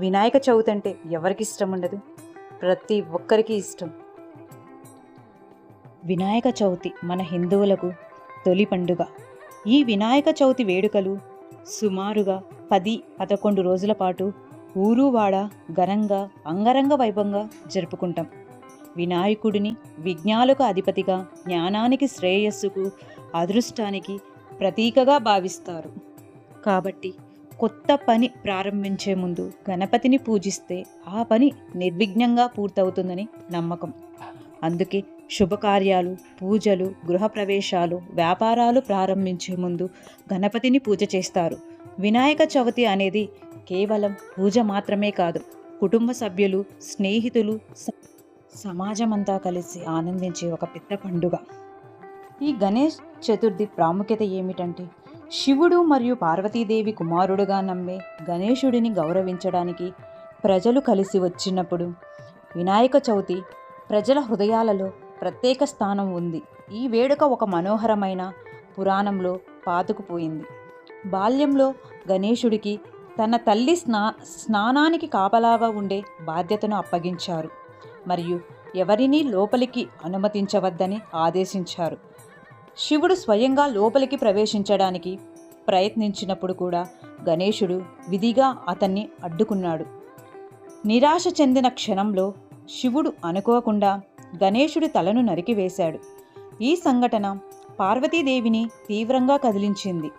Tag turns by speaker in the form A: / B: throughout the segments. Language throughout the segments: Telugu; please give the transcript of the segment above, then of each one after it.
A: వినాయక చవితి అంటే ఎవరికి ఇష్టం ఉండదు ప్రతి ఒక్కరికి ఇష్టం. వినాయక చవితి మన హిందువులకు తొలి పండుగ. ఈ వినాయక చవితి వేడుకలు సుమారుగా పది పదకొండు రోజుల పాటు ఊరు వాడ ఘనంగా అంగరంగ వైభవంగా జరుపుకుంటాం. వినాయకుడిని విజ్ఞాలకు అధిపతిగా జ్ఞానానికి శ్రేయస్సుకు అదృష్టానికి ప్రతీకగా భావిస్తారు. కాబట్టి కొత్త పని ప్రారంభించే ముందు గణపతిని పూజిస్తే ఆ పని నిర్విఘ్నంగా పూర్తవుతుందని నమ్మకం. అందుకే శుభకార్యాలు పూజలు గృహప్రవేశాలు వ్యాపారాలు ప్రారంభించే ముందు గణపతిని పూజ చేస్తారు. వినాయక చవితి అనేది కేవలం పూజ మాత్రమే కాదు కుటుంబ సభ్యులు స్నేహితులు సమాజమంతా కలిసి ఆనందించే ఒక పెద్ద పండుగ. ఈ గణేష్ చతుర్థి ప్రాముఖ్యత ఏమిటంటే శివుడు మరియు పార్వతీదేవి కుమారుడుగా నమ్మే గణేశుడిని గౌరవించడానికి ప్రజలు కలిసి వచ్చినప్పుడు వినాయక చవితి ప్రజల హృదయాలలో ప్రత్యేక స్థానం ఉంది. ఈ వేడుక ఒక మనోహరమైన పురాణంలో పాతుకుపోయింది. బాల్యంలో గణేశుడికి తన తల్లి స్నా స్నానానికి కాపలాగా ఉండే బాధ్యతను అప్పగించారు. మరియు ఎవరినీ లోపలికి అనుమతించవద్దని ఆదేశించారు. శివుడు స్వయంగా లోపలికి ప్రవేశించడానికి ప్రయత్నించినప్పుడు కూడా గణేశుడు విధిగా అతన్ని అడ్డుకున్నాడు. నిరాశ చెందిన క్షణంలో శివుడు అనుకోకుండా గణేశుడి తలను నరికివేశాడు. ఈ సంఘటన పార్వతీదేవిని తీవ్రంగా కదిలించింది.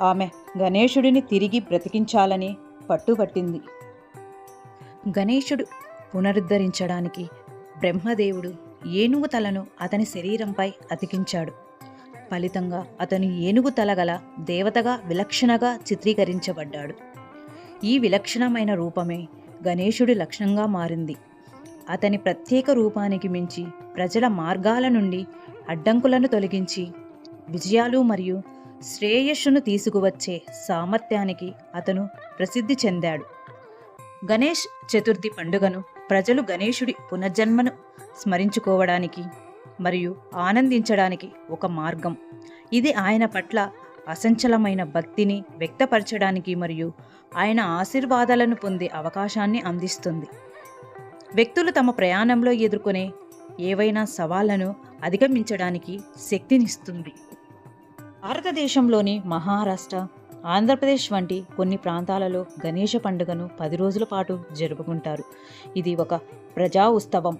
A: ఆమె గణేశుడిని తిరిగి బ్రతికించాలని పట్టుబట్టింది. గణేశుడు పునరుద్ధరించడానికి బ్రహ్మదేవుడు ఏనుగు తలను అతని శరీరంపై అతికించాడు. ఫలితంగా అతను ఏనుగు తల గల దేవతగా విలక్షణగా చిత్రీకరించబడ్డాడు. ఈ విలక్షణమైన రూపమే గణేశుడి లక్షణంగా మారింది. అతని ప్రత్యేక రూపానికి మించి ప్రజల మార్గాల నుండి అడ్డంకులను తొలగించి విజయాలు మరియు శ్రేయస్సును తీసుకువచ్చే సామర్థ్యానికి అతను ప్రసిద్ధి చెందాడు. గణేష్ చతుర్థి పండుగను ప్రజలు గణేశుడి పునర్జన్మను స్మరించుకోవడానికి మరియు ఆనందించడానికి ఒక మార్గం. ఇది ఆయన పట్ల అసంచలమైన భక్తిని వ్యక్తపరచడానికి మరియు ఆయన ఆశీర్వాదాలను పొందే అవకాశాన్ని అందిస్తుంది. వ్యక్తులు తమ ప్రయాణంలో ఎదుర్కొనే ఏవైనా సవాళ్ళను అధిగమించడానికి శక్తినిస్తుంది. భారతదేశంలోని మహారాష్ట్ర ఆంధ్రప్రదేశ్ వంటి కొన్ని ప్రాంతాలలో గణేష పండుగను పది రోజుల పాటు జరుపుకుంటారు. ఇది ఒక ప్రజా ఉత్సవం.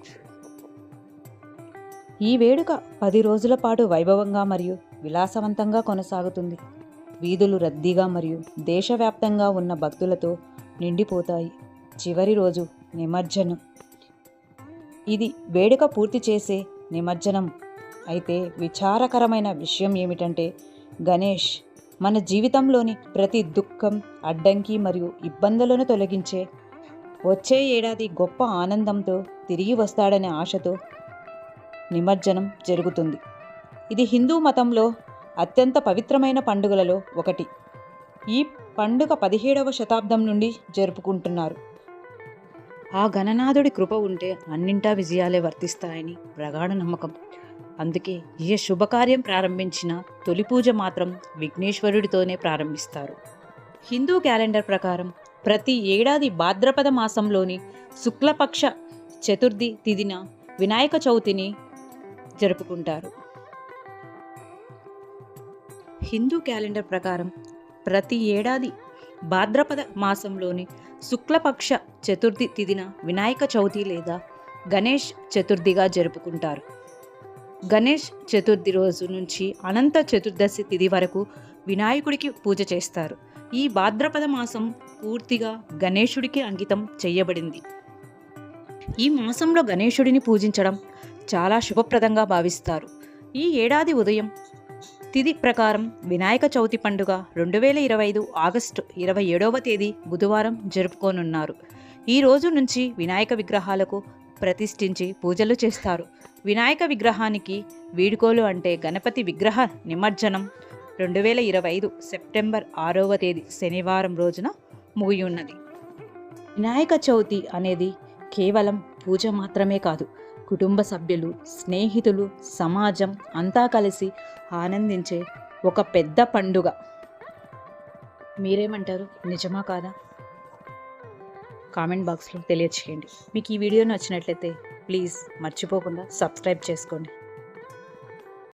A: ఈ వేడుక పది రోజుల పాటు వైభవంగా మరియు విలాసవంతంగా కొనసాగుతుంది. వీధులు రద్దీగా మరియు దేశవ్యాప్తంగా ఉన్న భక్తులతో నిండిపోతాయి. చివరి రోజు నిమజ్జనం. ఇది వేడుక పూర్తి చేసే నిమజ్జనం. అయితే విచారకరమైన విషయం ఏమిటంటే గణేష్ మన జీవితంలోని ప్రతి దుఃఖం అడ్డంకి మరియు ఇబ్బందులను తొలగించే వచ్చే ఏడాది గొప్ప ఆనందంతో తిరిగి వస్తాడనే ఆశతో నిమజ్జనం జరుగుతుంది. ఇది హిందూ మతంలో అత్యంత పవిత్రమైన పండుగలలో ఒకటి. ఈ పండుగ పదిహేడవ శతాబ్దం నుండి జరుపుకుంటున్నారు. ఆ గణనాథుడి కృప ఉంటే అన్నింటా విజయాలే వర్తిస్తాయని ప్రగాఢ నమ్మకం. అందుకే ఏ శుభకార్యం ప్రారంభించిన తొలి పూజ మాత్రం విఘ్నేశ్వరుడితోనే ప్రారంభిస్తారు. హిందూ క్యాలెండర్ ప్రకారం ప్రతి ఏడాది భాద్రపద మాసంలోని శుక్లపక్ష చతుర్థి తిదిన వినాయక చవితిని జరుపుకుంటారు. హిందూ క్యాలెండర్ ప్రకారం ప్రతి ఏడాది భాద్రపద మాసంలోని శుక్లపక్ష చతుర్థి తిదిన వినాయక చవితి లేదా గణేష్ చతుర్థిగా జరుపుకుంటారు. గణేష్ చతుర్థి రోజు నుంచి అనంత చతుర్దశి తిథి వరకు వినాయకుడికి పూజ చేస్తారు. ఈ భాద్రపద మాసం పూర్తిగా గణేశుడికి అంకితం చేయబడింది. ఈ మాసంలో గణేశుడిని పూజించడం చాలా శుభప్రదంగా భావిస్తారు. ఈ ఏడాది ఉదయం తిథి ప్రకారం వినాయక చవితి పండుగ రెండు వేల ఇరవై ఐదు ఆగస్టు ఇరవై ఏడవ తేదీ బుధవారం జరుపుకోనున్నారు. ఈ రోజు నుంచి వినాయక విగ్రహాలకు ప్రతిష్ఠించి పూజలు చేస్తారు. వినాయక విగ్రహానికి వీడుకోలు అంటే గణపతి విగ్రహ నిమజ్జనం రెండు వేల ఇరవై ఐదు సెప్టెంబర్ ఆరవ తేదీ శనివారం రోజున ముగియున్నది. వినాయక చవితి అనేది కేవలం పూజ మాత్రమే కాదు కుటుంబ సభ్యులు స్నేహితులు సమాజం అంతా కలిసి ఆనందించే ఒక పెద్ద పండుగ. మీరేమంటారు? నిజమా కాదా? కామెంట్ బాక్స్లో తెలియచేయండి. మీకు ఈ వీడియో నచ్చినట్లయితే ప్లీజ్ మర్చిపోకుండా సబ్స్క్రైబ్ చేసుకోండి.